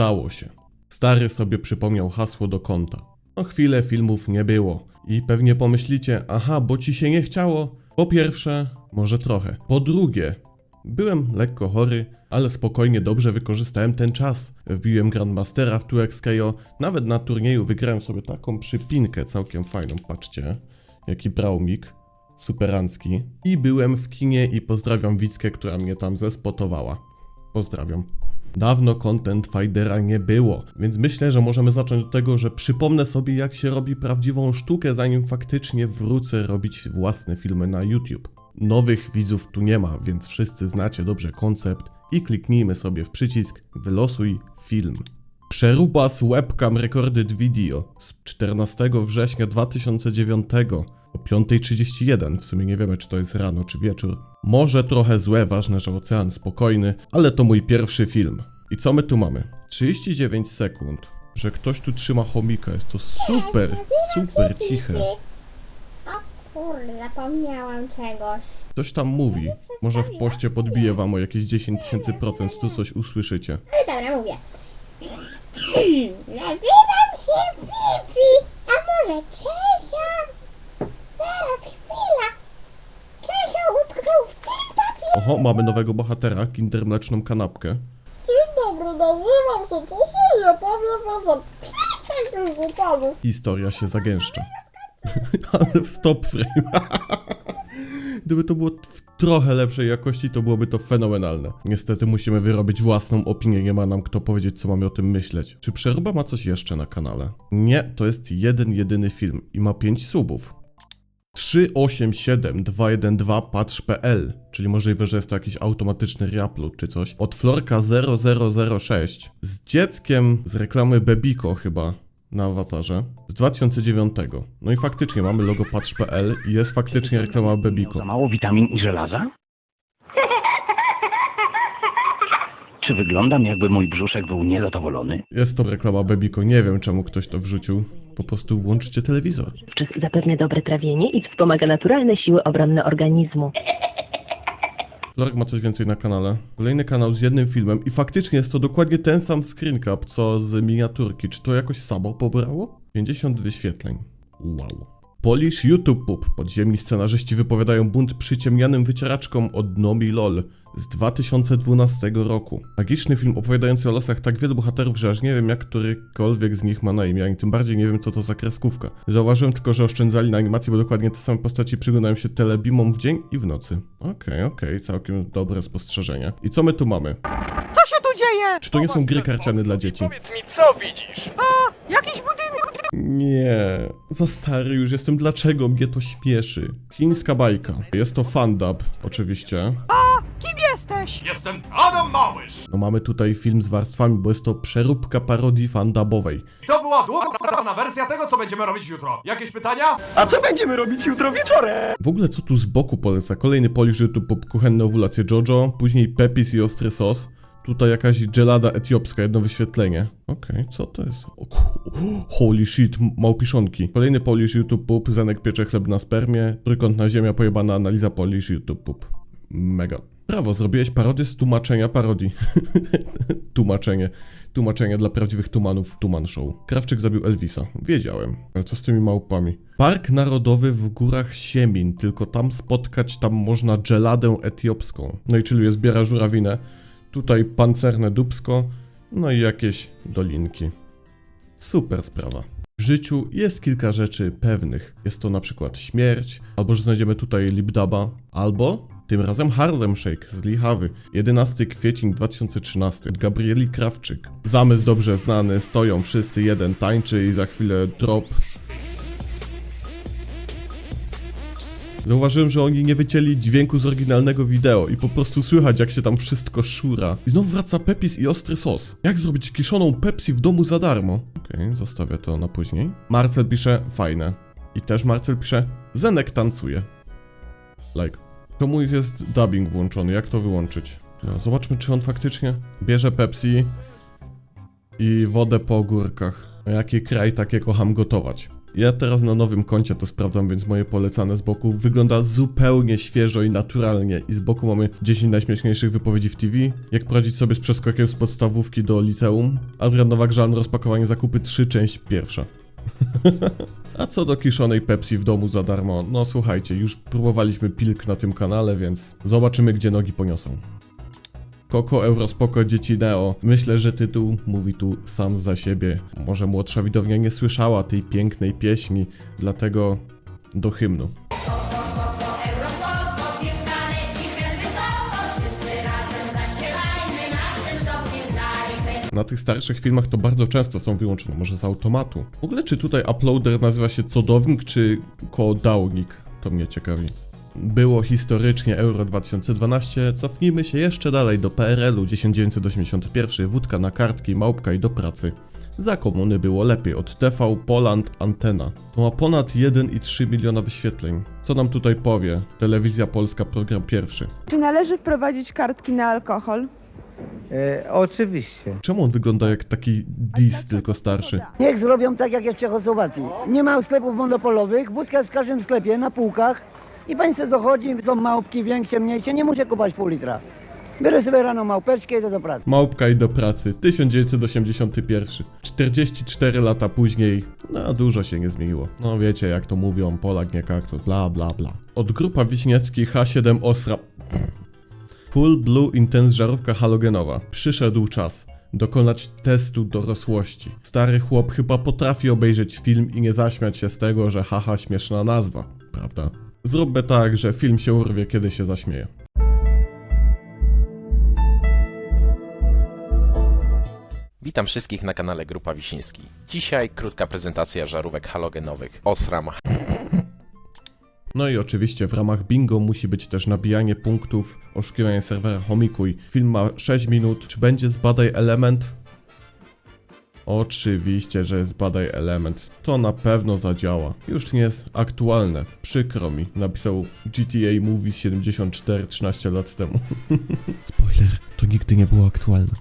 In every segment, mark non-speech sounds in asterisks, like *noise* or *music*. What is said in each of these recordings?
Stało się. Stary sobie przypomniał hasło do konta. O chwilę filmów nie było. I pewnie pomyślicie, aha, bo ci się nie chciało. Po pierwsze, może trochę. Po drugie, byłem lekko chory, ale spokojnie dobrze wykorzystałem ten czas. Wbiłem Grandmastera w 2XKO, nawet na turnieju wygrałem sobie taką przypinkę całkiem fajną, patrzcie. Jaki brawmik, superancki. I byłem w kinie i pozdrawiam Wickę, która mnie tam zespotowała. Pozdrawiam. Dawno Content Findera nie było, więc myślę, że możemy zacząć od tego, że przypomnę sobie jak się robi prawdziwą sztukę, zanim faktycznie wrócę robić własne filmy na YouTube. Nowych widzów tu nie ma, więc wszyscy znacie dobrze koncept i kliknijmy sobie w przycisk wylosuj film. Przerubas Webcam Recorded Video z 14 września 2009 o 5.31, w sumie nie wiemy czy to jest rano czy wieczór. Może trochę złe, ważne, że ocean spokojny, ale to mój pierwszy film. I co my tu mamy? 39 sekund, że ktoś tu trzyma chomika, jest to super, super ciche. O kurde, zapomniałam czegoś. Ktoś tam mówi, może w poście podbije wam o jakieś 10 tysięcy procent, tu coś usłyszycie. Ale dobra, mówię. Nazywam się Fifi, a może Czesia? Zaraz, chwila. Czesio utknął w tym papierze. Oho, mamy nowego bohatera, Kinder Mleczną Kanapkę. Dzień dobry, nazywam się Czesia i ja powiem wam, że przestań już wypadł. Historia się zagęszcza. *laughs* Ale stop frame. *laughs* Gdyby to było w trochę lepszej jakości, to byłoby to fenomenalne. Niestety musimy wyrobić własną opinię, nie ma nam kto powiedzieć, co mamy o tym myśleć. Czy Przeruba ma coś jeszcze na kanale? Nie, to jest jeden, jedyny film i ma 5 subów. 387212 patrz.pl, czyli możliwe, że jest to jakiś automatyczny reupload czy coś. Od Florka 0006 z dzieckiem z reklamy Bebiko chyba na awatarze z 2009. No i faktycznie mamy logo patrz.pl i jest faktycznie reklama Bebiko. za mało witamin i żelaza? Czy wyglądam jakby mój brzuszek był niezadowolony? Jest to reklama Bebiko, nie wiem czemu ktoś to wrzucił. Po prostu włączcie telewizor. Zapewnia dobre trawienie i wspomaga naturalne siły obronne organizmu. Florek ma coś więcej na kanale. Kolejny kanał z jednym filmem i faktycznie jest to dokładnie ten sam screen cap, co z miniaturki. Czy to jakoś samo pobrało? 50 wyświetleń. Wow. Polish YouTube Pub. Podziemni scenarzyści wypowiadają bunt przyciemnianym wycieraczkom od Nomi LOL z 2012 roku. Magiczny film opowiadający o losach tak wielu bohaterów, że aż nie wiem jak którykolwiek z nich ma na imię, ani tym bardziej nie wiem co to za kreskówka. Zauważyłem tylko, że oszczędzali na animacji, bo dokładnie te same postaci przyglądają się telebimom w dzień i w nocy. Okej, okej, całkiem dobre spostrzeżenie. I co my tu mamy? Co się tu dzieje? Czy to nie są gry karciane dla dzieci? Powiedz mi, co widzisz? Jakiś budynek? Nie, za stary już jestem, dlaczego mnie to śmieszy? Chińska bajka. Jest to fandub, oczywiście. Kim jesteś? Jestem Adam Małysz! No mamy tutaj film z warstwami, bo jest to przeróbka parodii fandubowej. I to była długa, skracana wersja tego, co będziemy robić jutro. Jakieś pytania? A co będziemy robić jutro wieczorem? W ogóle co tu z boku poleca? Kolejny Polish YouTube pop kuchenne owulacje Jojo, później Pepis i ostry sos. Tutaj jakaś gelada etiopska, jedno wyświetlenie. Okej, co to jest? O, holy shit, małpiszonki. Kolejny Polish YouTube pop, Zenek piecze chleb na spermie, trójkątna ziemia, pojebana analiza Polish YouTube pop. Mega. Brawo, zrobiłeś parodię z tłumaczenia parodii. *laughs* Tłumaczenie. Tłumaczenie dla prawdziwych tumanów. Tuman Show. Krawczyk zabił Elvisa. Wiedziałem. Ale co z tymi małpami? Park Narodowy w Górach Siemin. Tylko tam spotkać tam można żeladę etiopską. No i czyli zbiera żurawinę. Tutaj pancerne dubsko. No i jakieś dolinki. Super sprawa. W życiu jest kilka rzeczy pewnych. Jest to na przykład śmierć, albo że znajdziemy tutaj Libdaba, albo tym razem Harlem Shake z Lichawy. 11 kwiecień 2013 od Gabrieli Krawczyk. Zamysł dobrze znany, stoją wszyscy, jeden tańczy i za chwilę drop. Zauważyłem, że oni nie wycięli dźwięku z oryginalnego wideo i po prostu słychać jak się tam wszystko szura. I znowu wraca Pepis i ostry sos. Jak zrobić kiszoną Pepsi w domu za darmo? Okej, zostawię to na później. Marcel pisze, fajne. I też Marcel pisze, Zenek tancuje. Like. Czemu jest dubbing włączony? Jak to wyłączyć? No, zobaczmy, czy on faktycznie bierze Pepsi i wodę po ogórkach. Jaki kraj takie kocham gotować. Ja teraz na nowym koncie to sprawdzam, więc moje polecane z boku wygląda zupełnie świeżo i naturalnie. I z boku mamy 10 najśmieszniejszych wypowiedzi w TV, jak poradzić sobie z przeskokiem z podstawówki do liceum, Adrian Nowak-Żan, rozpakowanie zakupy 3, część pierwsza. *laughs* A co do kiszonej Pepsi w domu za darmo, no słuchajcie, już próbowaliśmy pilk na tym kanale, więc zobaczymy gdzie nogi poniosą. Koko Eurospoko Dzieci Neo. Myślę, że tytuł mówi tu sam za siebie. Może młodsza widownia nie słyszała tej pięknej pieśni, dlatego do hymnu. Na tych starszych filmach to bardzo często są wyłączone, może z automatu. W ogóle czy tutaj uploader nazywa się codownik czy kodałnik? To mnie ciekawi. Było historycznie Euro 2012, cofnijmy się jeszcze dalej do PRL-u 1981, wódka na kartki, małpka i do pracy. Za komuny było lepiej od TV Poland Antena. To ma ponad 1,3 miliona wyświetleń. Co nam tutaj powie? Telewizja Polska, program pierwszy. Czy należy wprowadzić kartki na alkohol? E, oczywiście. Czemu on wygląda jak taki dis, tylko starszy? Niech zrobią tak, jak jest w Czechosłowacji. Nie ma sklepów monopolowych, wódka jest w każdym sklepie, na półkach i państwo dochodzi, są małpki większe, mniejsze, nie muszę kupować pół litra. Biorę sobie rano małpeczkę i idę do pracy. Małpka i do pracy, 1981. 44 lata później, no dużo się nie zmieniło. No wiecie jak to mówią, Polak nie kaktus, bla bla bla. Od grupa Wiśniewski H7 Osra... Full Blue Intense żarówka halogenowa. Przyszedł czas dokonać testu dorosłości. Stary chłop chyba potrafi obejrzeć film i nie zaśmiać się z tego, że haha śmieszna nazwa, prawda? Zróbmy tak, że film się urwie, kiedy się zaśmieje. Witam wszystkich na kanale Grupa Wiśniewski. Dzisiaj krótka prezentacja żarówek halogenowych Osram No i oczywiście w ramach bingo musi być też nabijanie punktów, oszukiwanie serwera Homikuj. Film ma 6 minut. Czy będzie zbadaj element? Oczywiście, że zbadaj element. To na pewno zadziała. Już nie jest aktualne. Przykro mi. Napisał GTA Movies 74 13 lat temu. *laughs* Spoiler, to nigdy nie było aktualne.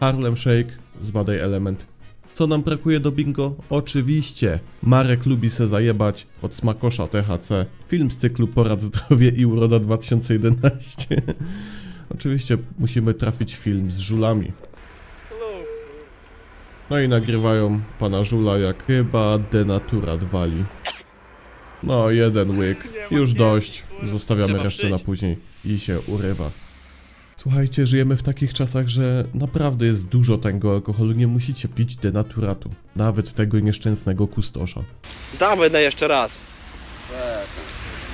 Harlem Shake, zbadaj element. Co nam brakuje do bingo? Oczywiście! Marek lubi se zajebać od smakosza THC. Film z cyklu Porad Zdrowie i Uroda 2011. *laughs* Oczywiście musimy trafić film z żulami. No i nagrywają pana żula jak chyba denaturat wali. No, jeden łyk. Już dość. Zostawiamy resztę na później. I się urywa. Słuchajcie, żyjemy w takich czasach, że naprawdę jest dużo tego alkoholu, nie musicie pić denaturatu. Nawet tego nieszczęsnego kustosza. Damy na jeszcze raz.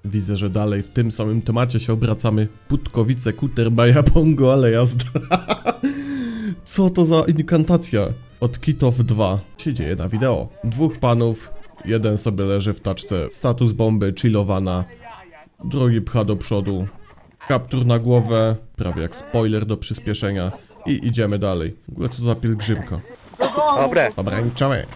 Widzę, że dalej w tym samym temacie się obracamy. Putkowice, kuter, baja, bongo, ale jazda. *laughs* Co to za inkantacja? Od Kitow 2 się dzieje na wideo. Dwóch panów, jeden sobie leży w taczce, status bomby, chillowana, drugi pcha do przodu, kaptur na głowę, prawie jak spoiler do przyspieszenia i idziemy dalej. W ogóle co za pielgrzymka. Dobre. Pomarańczowe. *laughs*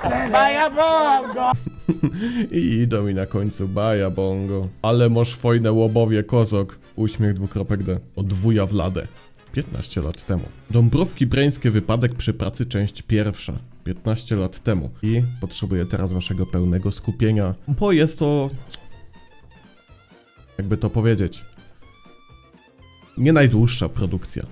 I idą mi na końcu baja bongo. Ale moż fojne łobowie kozok. Uśmiech dwukropek D. Od wuja Vladę. 15 lat temu. Dąbrowki Breńskie wypadek przy pracy część pierwsza. 15 lat temu. I potrzebuję teraz waszego pełnego skupienia, bo jest to... Jakby to powiedzieć... Nie najdłuższa produkcja.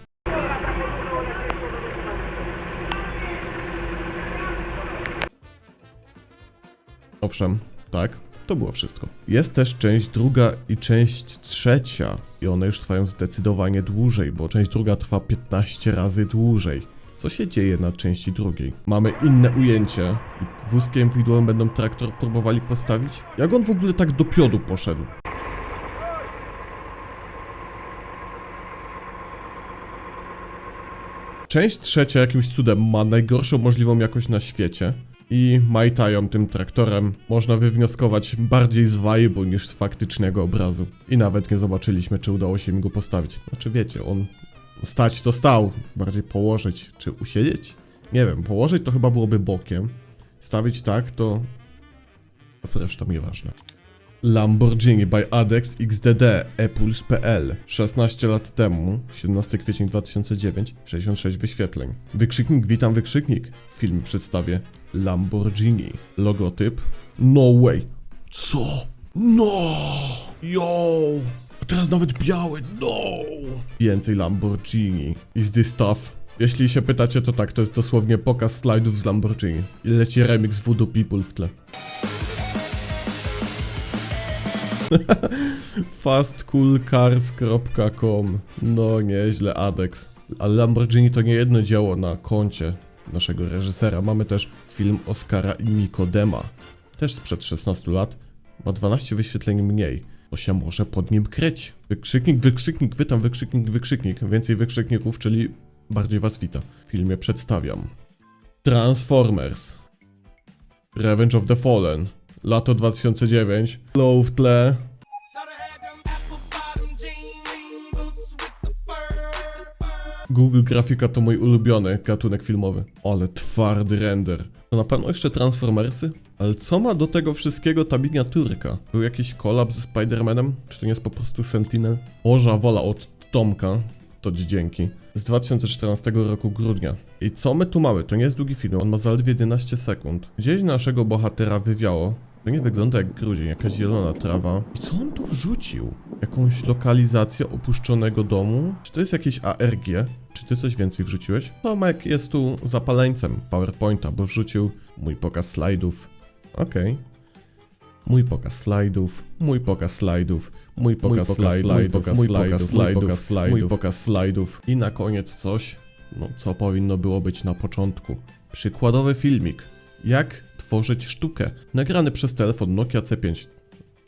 Owszem, tak, to było wszystko. Jest też część druga i część trzecia i one już trwają zdecydowanie dłużej, bo część druga trwa 15 razy dłużej. Co się dzieje na części drugiej? Mamy inne ujęcie i wózkiem widłowym będą traktor próbowali postawić? Jak on w ogóle tak do piodu poszedł? Część trzecia jakimś cudem ma najgorszą możliwą jakość na świecie i majtają tym traktorem. Można wywnioskować bardziej z vibe'u niż z faktycznego obrazu. I nawet nie zobaczyliśmy, czy udało się mi go postawić. Znaczy wiecie, on stać to stał, bardziej położyć, czy usiedzieć? Nie wiem, położyć to chyba byłoby bokiem. Stawić tak to zresztą nieważne. Lamborghini by Adex XDD epuls.pl 16 lat temu, 17 kwiecień 2009, 66 wyświetleń. Wykrzyknik, witam wykrzyknik. W filmie przedstawię Lamborghini. Logotyp. No way. Co? No! Yo! A teraz nawet biały, no! Więcej Lamborghini. Is this stuff? Jeśli się pytacie, to tak, to jest dosłownie pokaz slajdów z Lamborghini. I leci remix Voodoo People w tle. *laughs* fastcoolcars.com No nieźle, Adex. Ale Lamborghini to nie jedno dzieło na koncie naszego reżysera. Mamy też film Oscara i Nikodema. Też sprzed 16 lat. Ma 12 wyświetleń mniej. To się może pod nim kryć. Wykrzyknik, wykrzyknik, wytam, wykrzyknik, wykrzyknik. Więcej wykrzykników, czyli bardziej was wita. W filmie przedstawiam. Transformers. Revenge of the Fallen. Lato 2009. Low w tle. Google Grafika to mój ulubiony gatunek filmowy. Ale twardy render. To na pewno jeszcze Transformersy? Ale co ma do tego wszystkiego ta miniaturka? Był jakiś kolab ze Spider-Manem? Czy to nie jest po prostu Sentinel? Boża wola od Tomka. To dzięki. Z 2014 roku grudnia. I co my tu mamy? To nie jest długi film, on ma zaledwie 11 sekund. Gdzieś naszego bohatera wywiało. To nie wygląda jak grudzień, jakaś zielona trawa. I co on tu wrzucił? Jakąś lokalizację opuszczonego domu? Czy to jest jakieś ARG? Czy ty coś więcej wrzuciłeś? Tomek jest tu zapaleńcem PowerPointa, bo wrzucił mój pokaz slajdów. Okej. Mój pokaz slajdów, mój pokaz slajdów, mój pokaz slajdów, mój pokaz slajdów, mój pokaz slajdów, mój pokaz slajdów i na koniec coś, no co powinno było być na początku. Przykładowy filmik. Jak tworzyć sztukę. Nagrany przez telefon Nokia C5.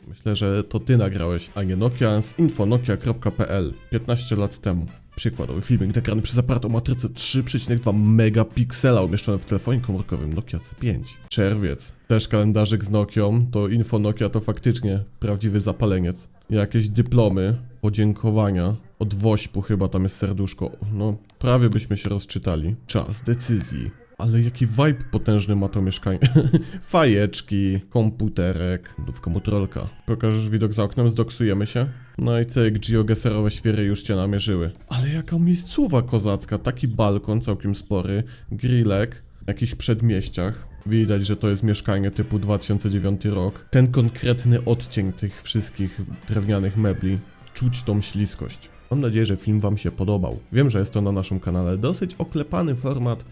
Myślę, że to ty nagrałeś, a nie Nokia z infonokia.pl 15 lat temu. Przykładowy filmik nagrany przez aparat o matrycy 3,2 megapiksela umieszczony w telefonie komórkowym Nokia C5. Czerwiec. Też kalendarzyk z Nokią, to Info Nokia to faktycznie prawdziwy zapaleniec. Jakieś dyplomy, podziękowania. Od Wośpu chyba tam jest serduszko. No, prawie byśmy się rozczytali. Czas decyzji. Ale jaki vibe potężny ma to mieszkanie. *laughs* Fajeczki, komputerek, nówka motrolka. Pokażesz widok za oknem, zdoksujemy się? No i cyk, geogeserowe świry już cię namierzyły. Ale jaka miejscowa kozacka, taki balkon całkiem spory, grillek, jakichś przedmieściach. Widać, że to jest mieszkanie typu 2009 rok. Ten konkretny odcień tych wszystkich drewnianych mebli. Czuć tą śliskość. Mam nadzieję, że film wam się podobał. Wiem, że jest to na naszym kanale dosyć oklepany format,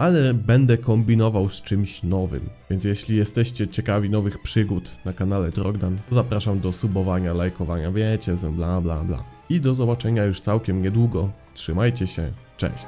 ale będę kombinował z czymś nowym. Więc jeśli jesteście ciekawi nowych przygód na kanale Drogdan, zapraszam do subowania, lajkowania, wiecie, bla bla bla. I do zobaczenia już całkiem niedługo. Trzymajcie się, cześć.